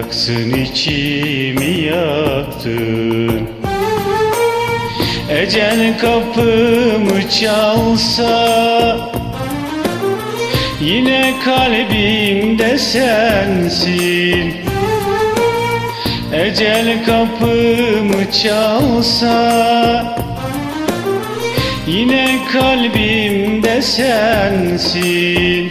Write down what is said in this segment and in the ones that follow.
yaksın içimi yaktın. Ecel kapımı çalsa Yine kalbimde sensin. Ecel kapımı çalsa Yine kalbimde sensin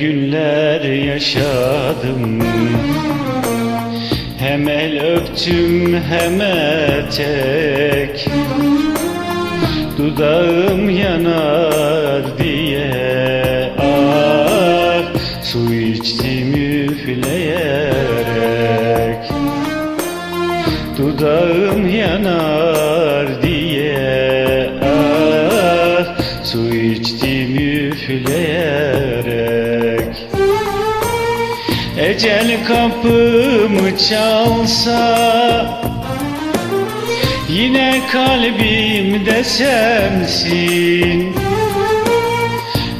günler yaşadım. Hem el öptüm hem etek Dudağım yanar diye Ah su içtim üfleyerek. Dudağım yanar Ecel kapımı çalsa Yine kalbimde sensin.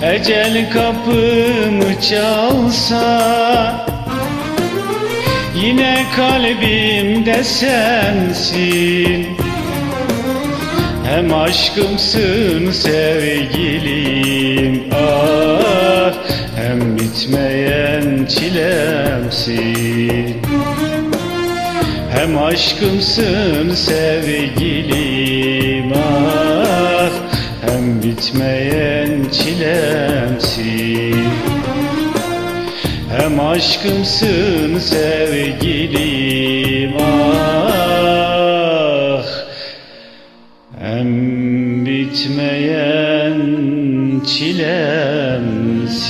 Ecel kapımı çalsa Yine kalbimde sensin. Hem aşkımsın sevgilim Ah bitmeyen çilemsin. Hem aşkımsın sevgilim Ah hem bitmeyen çilemsin. Hem aşkımsın sevgilim ah Hem bitmeyen çilemsin